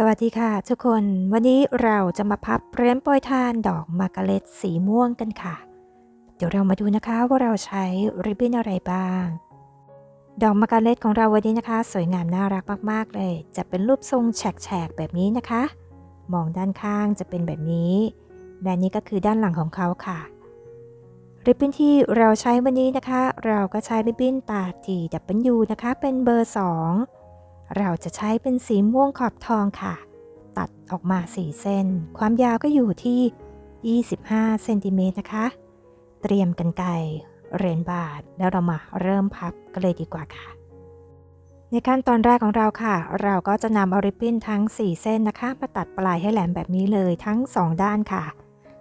สวัสดีค่ะทุกคน วันนี้เราจะมาพับเร้มโปรยทานดอกมากาเล็ตสีม่วงกันค่ะ เดี๋ยวเรามาดูนะคะว่าเราใช้ริบบิ้นอะไรบ้าง ดอกมากาเล็ตของเราวันนี้นะคะ สวยงามน่ารักมากๆเลย จะเป็นรูปทรงแฉกๆแบบนี้นะคะ มองด้านข้างจะเป็นแบบนี้และนี้ก็คือด้านหลังของเขาค่ะ ริบบิ้นที่เราใช้วันนี้นะคะ เราก็ใช้ริบบิ้นตาทีดับเบิลยูนะคะ เป็นเบอร์ 2 เราจะใช้เป็นสีม่วงขอบทองค่ะ ตัดออกมา4เส้น ความยาวก็อยู่ที่ 25เซนติเมตรนะคะ เตรียมกันไกเรนบาดแล้วเรามาเริ่มพับกันเลยดีกว่าค่ะ ในขั้นตอนแรกของเราค่ะ เราก็จะนำเอาริบบิ้นทั้ง 4 เส้นนะคะมาตัดปลายให้แหลมแบบนี้เลยทั้ง 2 ด้านค่ะ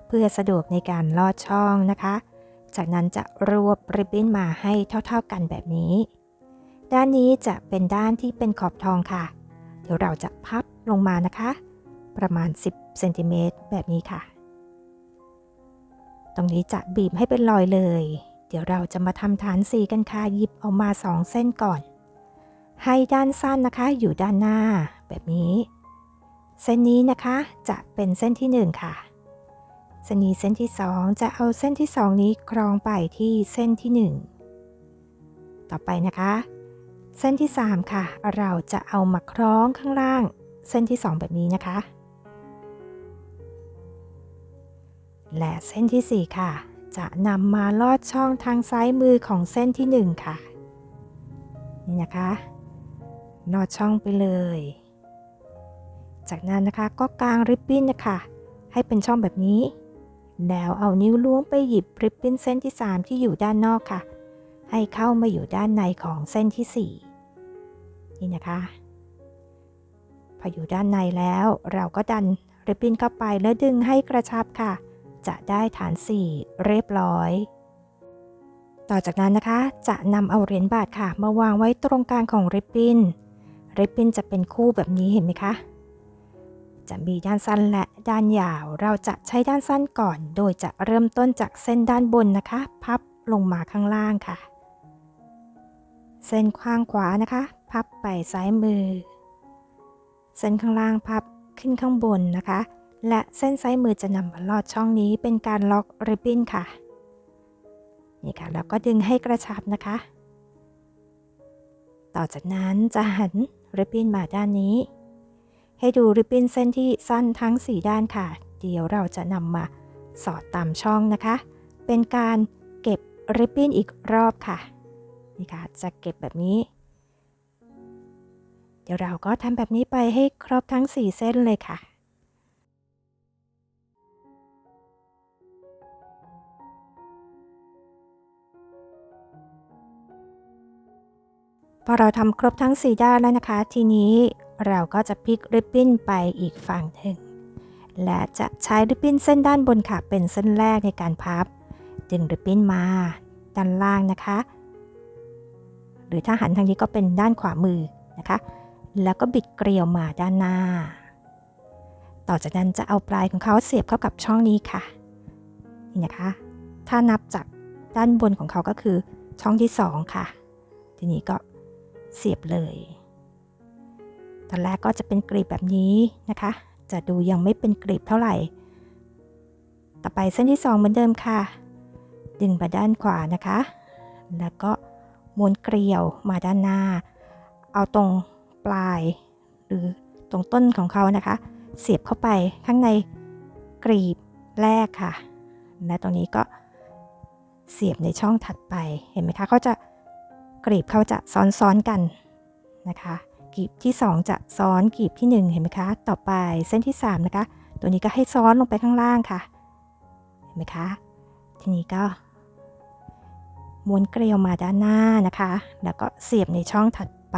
เพื่อสะดวกในการลอดช่องนะคะ จากนั้นจะรวบริบบิ้นมาให้เท่า ๆกันแบบนี้ ด้านนี้จะเป็นด้านที่เป็นขอบทองค่ะ เดี๋ยวเราจะพับลงมานะคะ ประมาณ 10เซนติเมตรแบบนี้ค่ะ ตรงนี้จะบีบให้เป็นรอยเลย เดี๋ยวเราจะมาทำฐานสีกันค่ะหยิบออกมา 2 เส้นก่อน ให้ด้านสั้นนะคะอยู่ด้านหน้าแบบนี้ เส้นนี้นะคะจะเป็นเส้นที่ 1 ค่ะเส้นนี้เส้นที่ 2 จะเอาเส้นที่ 2 นี้ครองไปที่เส้นที่ 1 ต่อไปนะคะ เส้นที่ 3 ค่ะ เราจะเอามาคล้องข้างล่าง เส้นที่ 2 แบบนี้นะคะ และเส้นที่ 4 ค่ะ จะนำมาลอดช่องทางซ้ายมือของเส้นที่ 1 ค่ะ นี่นะคะลอดช่องไปเลย จากนั้นนะคะก็กางริบบิ้นนะคะให้เป็นช่องแบบนี้ แล้วเอานิ้วล้วงไปหยิบริบบิ้นเส้นที่ 3 ที่อยู่ด้านนอกค่ะ ให้เข้ามาอยู่ด้านในของเส้นที่ 4 นี่นะคะ พออยู่ด้านในแล้วเราก็ดันริบบิ้นเข้าไปแล้วดึงให้กระชับค่ะ จะได้ฐาน 4 เรียบร้อย ต่อจากนั้นนะคะ จะนำเอาเหรียญบาทค่ะ มาวางไว้ตรงกลางของริบบิ้น ริบบิ้นจะเป็นคู่แบบนี้เห็นไหมคะ จะมีด้านสั้นและด้านยาว เราจะใช้ด้านสั้นก่อน โดยจะเริ่มต้นจากเส้นด้านบนนะคะ พับลงมาข้างล่างค่ะ เส้นข้างขวานะคะ พับไปซ้ายมือ เส้นข้างล่างพับขึ้นข้างบนนะคะ และเส้นซ้ายมือจะนำมาลอดช่องนี้เป็นการล็อกริบบิ้นค่ะ นี่ค่ะแล้วก็ดึงให้กระชับนะคะ ต่อจากนั้นจะหันริบบิ้นมาด้านนี้ ให้ดูริบบิ้นเส้นที่สั้นทั้ง 4 ด้านค่ะ เดี๋ยวเราจะนำมาสอดตามช่องนะคะ เป็นการเก็บริบบิ้นอีกรอบค่ะ นี่ค่ะจะเก็บแบบนี้ เดี๋ยวเราก็ทำแบบนี้ไปให้ครบทั้ง 4 เส้นเลยค่ะพอเราทำครบทั้ง 4 ด้านแล้วนะคะ ทีนี้เราก็จะพลิกริบบิ้นไปอีกฝั่งหนึ่ง และจะใช้ริบบิ้นเส้นด้านบนค่ะเป็นเส้นแรกในการพับ ดึงริบบิ้นมา ด้านล่างนะคะ หรือถ้าหันทางนี้ก็เป็นด้านขวามือนะคะ แล้วก็บิดเกลียวมาด้านหน้า ต่อจากนั้นจะเอาปลายของเขาเสียบเข้ากับช่องนี้ค่ะ นี่นะคะ ถ้านับจากด้านบนของเขาก็คือช่องที่ 2 ค่ะ ทีนี้ก็เสียบเลย ตอนแรกก็จะเป็นกรีบแบบนี้นะคะ จะดูยังไม่เป็นกรีบเท่าไหร่ ต่อไปเส้นที่ 2 เหมือนเดิมค่ะ ดึงมาด้านขวานะคะ แล้วก็ ม้วนเกลียวมาด้านหน้า เอาตรงปลาย หรือตรงต้นของเขานะคะ เสียบเข้าไปข้างในกรีบแรกค่ะ และตรงนี้ก็เสียบในช่องถัดไปเห็นไหมคะเขาจะกรีบเขาจะซ้อนๆกันนะคะกรีบที่ 2 จะซ้อนกรีบที่ 1 เห็นไหมคะ ต่อไปเส้นที่ 3 นะคะ ตัวนี้ก็ให้ซ้อนลงไปข้างล่างค่ะ เห็นไหมคะ ทีนี้ก็ ม้วนเกลียวมาด้านหน้านะคะ แล้วก็เสียบในช่องถัดไป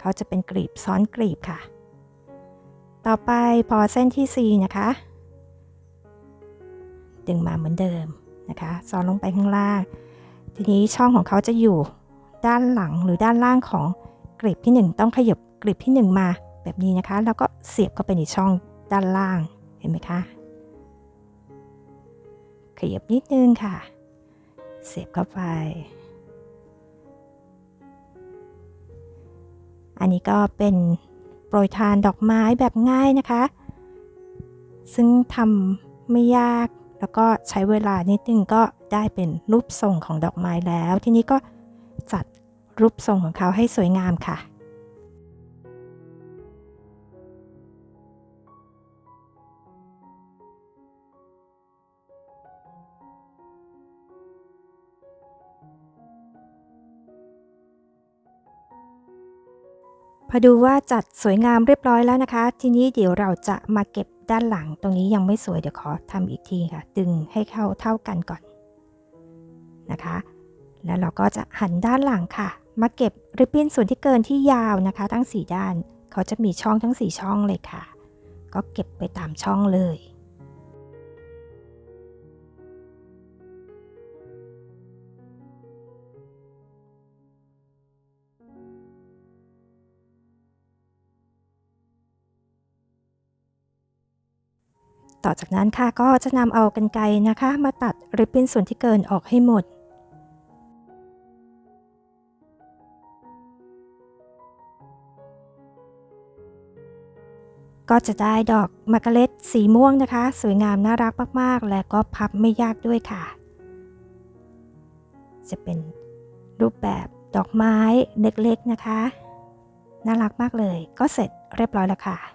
เขาจะเป็นกรีบซ้อนกรีบค่ะ ต่อไปพอเส้นที่ 4 นะคะ ดึงมาเหมือนเดิมนะคะ ซ้อนลงไปข้างล่าง ทีนี้ช่องของเขาจะอยู่ด้านหลังหรือด้านล่างของกรีบที่ 1 ต้องขยับกรีบที่ 1 มาแบบนี้นะคะ แล้วก็เสียบเข้าไปในช่องด้านล่าง เห็นไหมคะ ขยับนิดนึงค่ะ เสียบเข้าไป อันนี้ก็เป็นโปรยทานดอกไม้แบบง่ายนะคะ ซึ่งทำไม่ยากแล้วก็ใช้เวลานิดนึงก็ได้เป็นรูปทรงของดอกไม้แล้ว ทีนี้ก็จัดรูปทรงของเขาให้สวยงามค่ะ พอดูว่าจัดสวยงามเรียบร้อยแล้วนะคะ ทีนี้เดี๋ยวเราจะมาเก็บด้านหลังตรงนี้ยังไม่สวยเดี๋ยวขอทำอีกทีค่ะ ดึงให้เข้าเท่ากันก่อนนะคะ แล้วเราก็จะหันด้านหลังค่ะ มาเก็บริบบิ้นส่วนที่เกินที่ยาวนะคะ ทั้ง 4 ด้าน เขาจะมีช่องทั้ง 4 ช่องเลยค่ะ ก็เก็บไปตามช่องเลย ต่อจากนั้นค่ะก็จะนำเอากันไกรนะคะ มาตัดริบบิ้นส่วนที่เกินออกให้หมด ก็จะได้ดอกมะกะเล็ดสีม่วงนะคะ สวยงามน่ารักมากๆ และก็พับไม่ยากด้วยค่ะ จะเป็นรูปแบบดอกไม้เล็กๆนะคะ น่ารักมากเลย ก็เสร็จเรียบร้อยแล้วค่ะ